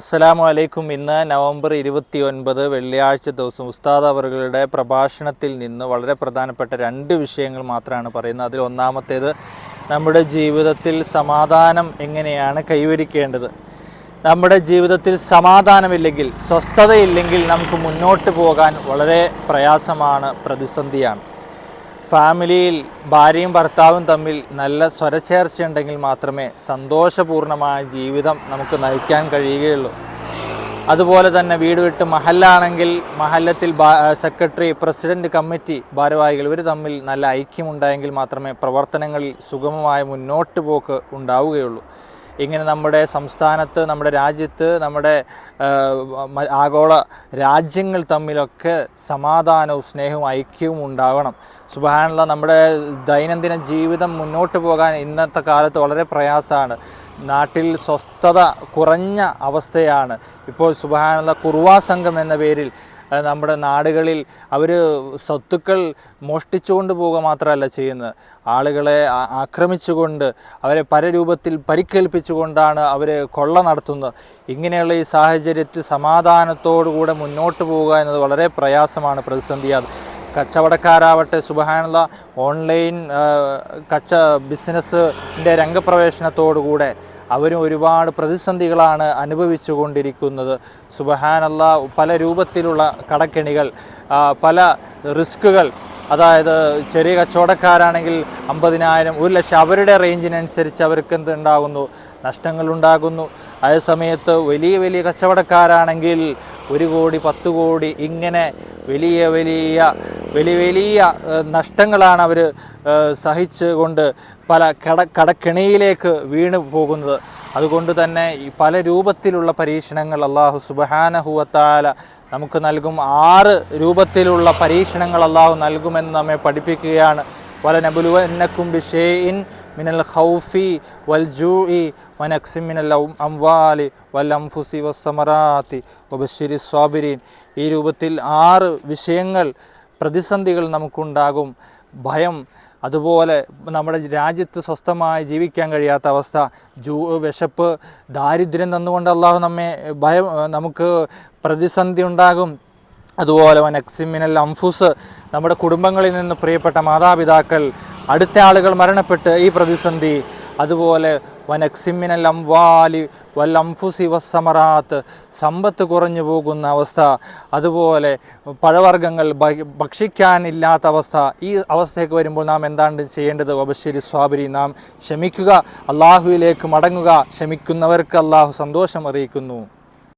അസ്സലാമു അലൈക്കും ഇന്ന് നവംബർ ഇരുപത്തി ഒൻപത് വെള്ളിയാഴ്ച ദിവസം ഉസ്താദ് അവറുകളുടെ പ്രഭാഷണത്തിൽ നിന്ന് വളരെ പ്രധാനപ്പെട്ട രണ്ട് വിഷയങ്ങൾ മാത്രമാണ് പറയുന്നത്. അതിൽ ഒന്നാമത്തേത് നമ്മുടെ ജീവിതത്തിൽ സമാധാനം എങ്ങനെയാണ് കൈവരിക്കേണ്ടത്? നമ്മുടെ ജീവിതത്തിൽ സമാധാനമില്ലെങ്കിൽ സ്വസ്ഥതയില്ലെങ്കിൽ നമുക്ക് മുന്നോട്ട് പോകാൻ വളരെ പ്രയാസമാണ് പ്രതിസന്ധിയാണ്. ഫാമിലിയിൽ ഭാര്യയും ഭർത്താവും തമ്മിൽ നല്ല സ്വരച്ചേർച്ചയുണ്ടെങ്കിൽ മാത്രമേ സന്തോഷപൂർണമായ ജീവിതം നമുക്ക് നയിക്കാൻ കഴിയുകയുള്ളൂ. അതുപോലെ തന്നെ വീട് വിട്ട് മഹല്ലാണെങ്കിൽ മഹല്ലത്തിൽ സെക്രട്ടറി പ്രസിഡന്റ് കമ്മിറ്റി ഭാരവാഹികൾ ഇവർ തമ്മിൽ നല്ല ഐക്യമുണ്ടായെങ്കിൽ മാത്രമേ പ്രവർത്തനങ്ങളിൽ സുഗമമായ മുന്നോട്ട് പോക്ക് ഉണ്ടാവുകയുള്ളൂ. ഇങ്ങനെ നമ്മുടെ സംസ്ഥാനത്ത് നമ്മുടെ രാജ്യത്ത് നമ്മുടെ ആഗോള രാജ്യങ്ങൾ തമ്മിലൊക്കെ സമാധാനവും സ്നേഹവും ഐക്യവും ഉണ്ടാവണം സുബഹാനുള്ള നമ്മുടെ ദൈനംദിന ജീവിതം മുന്നോട്ട് പോകാൻ ഇന്നത്തെ കാലത്ത് വളരെ പ്രയാസമാണ്. നാട്ടിൽ സ്വസ്ഥത കുറഞ്ഞ അവസ്ഥയാണ്. ഇപ്പോൾ സുബഹാനുള്ള കുറുവാ സംഘം എന്ന പേരിൽ നമ്മുടെ നാടുകളിൽ അവർ സ്വത്തുക്കൾ മോഷ്ടിച്ചുകൊണ്ട് പോവുക മാത്രമല്ല ചെയ്യുന്നത്. ആളുകളെ ആക്രമിച്ചുകൊണ്ട് അവരെ പരരൂപത്തിൽ പരിക്കേൽപ്പിച്ചുകൊണ്ടാണ് അവർ കൊള്ള നടത്തുന്നത്. ഇങ്ങനെയുള്ള ഈ സാഹചര്യത്തിൽ സമാധാനത്തോടുകൂടെ മുന്നോട്ട് പോവുക എന്നത് വളരെ പ്രയാസമാണ് പ്രതിസന്ധിയാണ് കച്ചവടക്കാരാവട്ടെ സുബഹാനുള്ള ഓൺലൈൻ കച്ച ബിസിനസ്സിന്റെ രംഗപ്രവേശനത്തോടുകൂടെ അവരും ഒരുപാട് പ്രതിസന്ധികളാണ് അനുഭവിച്ചു കൊണ്ടിരിക്കുന്നത് സുബഹാനല്ല പല രൂപത്തിലുള്ള കടക്കെണികൾ പല റിസ്കുകൾ അതായത് ചെറിയ കച്ചവടക്കാരാണെങ്കിൽ അമ്പതിനായിരം ഒരു ലക്ഷം അവരുടെ റേഞ്ചിനനുസരിച്ച് അവർക്ക് എന്തുണ്ടാകുന്നു? നഷ്ടങ്ങളുണ്ടാകുന്നു. അതേ സമയത്ത് വലിയ വലിയ കച്ചവടക്കാരാണെങ്കിൽ ഒരു കോടി പത്ത് കോടി ഇങ്ങനെ വലിയ വലിയ വലിയ വലിയ നഷ്ടങ്ങളാണ് അവർ സഹിച്ചുകൊണ്ട് പല കട കടക്കിണിയിലേക്ക് വീണു പോകുന്നത്. അതുകൊണ്ട് തന്നെ ഈ പല രൂപത്തിലുള്ള പരീക്ഷണങ്ങൾ അള്ളാഹു സുബഹാനഹുവത്താല നമുക്ക് നൽകും. ആറ് രൂപത്തിലുള്ള പരീക്ഷണങ്ങൾ അള്ളാഹു നൽകുമെന്ന് നമ്മെ പഠിപ്പിക്കുകയാണ്. വല നബുലുവന്നക്കും ബിഷേഇൻ മിനൽ ഖൗഫി വൽ ജൂഇ വനക്സിം മിനൽ അംവാലി വൽ അംഫുസി വസ്സമറാത്തി വബശ്ശിരി സ്വാബിരീൻ ഈ രൂപത്തിൽ ആറ് വിഷയങ്ങൾ പ്രതിസന്ധികൾ നമുക്കുണ്ടാകും. ഭയം അതുപോലെ നമ്മുടെ രാജ്യത്ത് സ്വസ്ഥമായി ജീവിക്കാൻ കഴിയാത്ത അവസ്ഥ ജൂ വിശപ്പ് ദാരിദ്ര്യം തന്നുകൊണ്ട് അള്ളാഹു നമ്മെ ഭയം നമുക്ക് പ്രതിസന്ധി ഉണ്ടാകും. അതുപോലെ വനക്സിമിനൽ അംഫുസ് നമ്മുടെ കുടുംബങ്ങളിൽ നിന്ന് പ്രിയപ്പെട്ട മാതാപിതാക്കൾ അടുത്ത ആളുകൾ മരണപ്പെട്ട് ഈ പ്രതിസന്ധി അതുപോലെ വനക്സിമിനൽ അംവാലി വൽ അംഫുസി വസ്സമറാത്ത് സമ്പത്ത് കുറഞ്ഞു പോകുന്ന അവസ്ഥ അതുപോലെ പഴവർഗങ്ങൾ ഭക്ഷിക്കാനില്ലാത്ത അവസ്ഥ ഈ അവസ്ഥയൊക്കെ വരുമ്പോൾ നാം എന്താണ് ചെയ്യേണ്ടത്? ഒബശ്ശേരി സ്വാബരി നാം ക്ഷമിക്കുക അള്ളാഹുവിലേക്ക് മടങ്ങുക ക്ഷമിക്കുന്നവർക്ക് അള്ളാഹു സന്തോഷം അറിയിക്കുന്നു.